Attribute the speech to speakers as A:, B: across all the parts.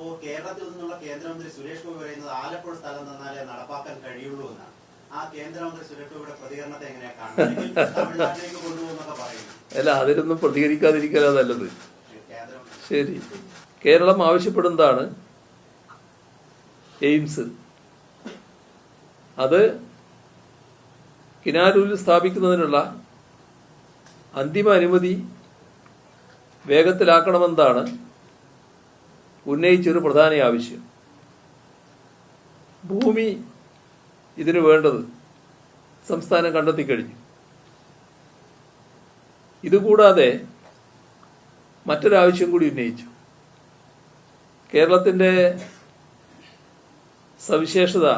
A: അപ്പോ കേരളത്തിൽ നിന്നുള്ള കേന്ദ്രമന്ത്രി സുരേഷ് ഗോപി പറയുന്നത് ആലപ്പുഴ സ്ഥലം തന്നാലേ നടപ്പാക്കാൻ കഴിയുള്ളൂ എന്നാണ്. ആ കേന്ദ്രമന്ത്രി സുരേഷ് ഗോപിയുടെ പ്രതികരണത്തെ എങ്ങനെയാ കാണുന്നത്? തമിഴ്നാട്ടിലേക്ക് കൊണ്ടുപോകുന്നൊക്കെ പറയുന്നു.
B: അല്ല അതിലൊന്നും പ്രതികരിക്കാതിരിക്കാൻ നല്ലത്. ശരി. കേരളം ആവശ്യപ്പെടുന്നതാണ് എയിംസ്. അത് കിനാരൂരിൽ സ്ഥാപിക്കുന്നതിനുള്ള അന്തിമ അനുമതി വേഗത്തിലാക്കണമെന്നതാണ് ഉന്നയിച്ചൊരു പ്രധാന ആവശ്യം. ഭൂമി ഇതിനു വേണ്ടത് സംസ്ഥാനം കണ്ടെത്തിക്കഴിഞ്ഞു ഇതുകൂടാതെ മറ്റൊരാവശ്യം കൂടി ഉന്നയിച്ചു. കേരളത്തിന്റെ സവിശേഷത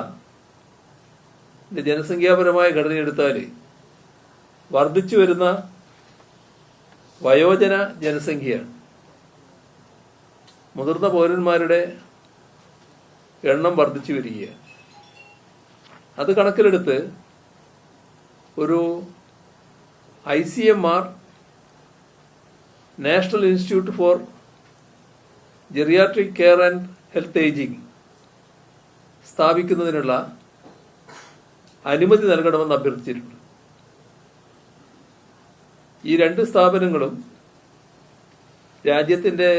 B: ജനസംഖ്യാപരമായ ഘടന എടുത്താൽ വർദ്ധിച്ചു വരുന്ന വയോജന ജനസംഖ്യയാണ്. മുതിർന്ന പൗരന്മാരുടെ എണ്ണം വർദ്ധിച്ചു വരികയാണ്. അത് കണക്കിലെടുത്ത് ഒരു I C M R National Institute for Geriatric Care and Health Ageing സ്ഥാപിക്കുന്നതിനുള്ള അനുമതി നൽകണമെന്ന് അഭ്യർത്ഥിച്ചിട്ടുണ്ട്. ഈ രണ്ട് സ്ഥാപനങ്ങളും രാജ്യത്തിന്റെ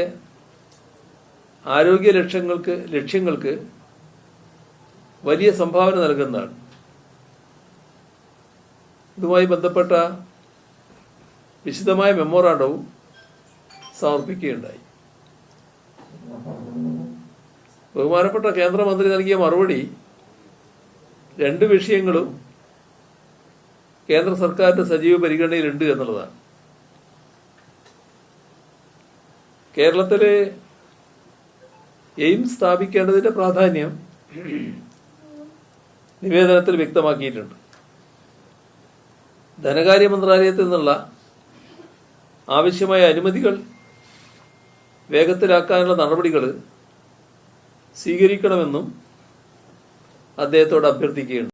B: ആരോഗ്യ ലക്ഷ്യങ്ങൾക്ക് ലക്ഷ്യങ്ങൾക്ക് വലിയ സംഭാവന നൽകുന്നതാണ്. ഇതുമായി ബന്ധപ്പെട്ട വിശദമായ മെമ്മോറാണ്ടവും സമർപ്പിക്കുകയുണ്ടായി. ബഹുമാനപ്പെട്ട കേന്ദ്രമന്ത്രി നൽകിയ മറുപടി രണ്ട് വിഷയങ്ങളും കേന്ദ്ര സർക്കാരിന്റെ സജീവ പരിഗണനയിലുണ്ട് എന്നുള്ളതാണ്. കേരളത്തിലെ എയിംസ് സ്ഥാപിക്കേണ്ടതിന്റെ പ്രാധാന്യം നിവേദനത്തിൽ വ്യക്തമാക്കിയിട്ടുണ്ട്. ധനകാര്യ മന്ത്രാലയത്തിൽ നിന്നുള്ള ആവശ്യമായ അനുമതികൾ വേഗത്തിലാക്കാനുള്ള നടപടികൾ സ്വീകരിക്കണമെന്നും അദ്ദേഹത്തോട് അഭ്യർത്ഥിക്കുകയുണ്ട്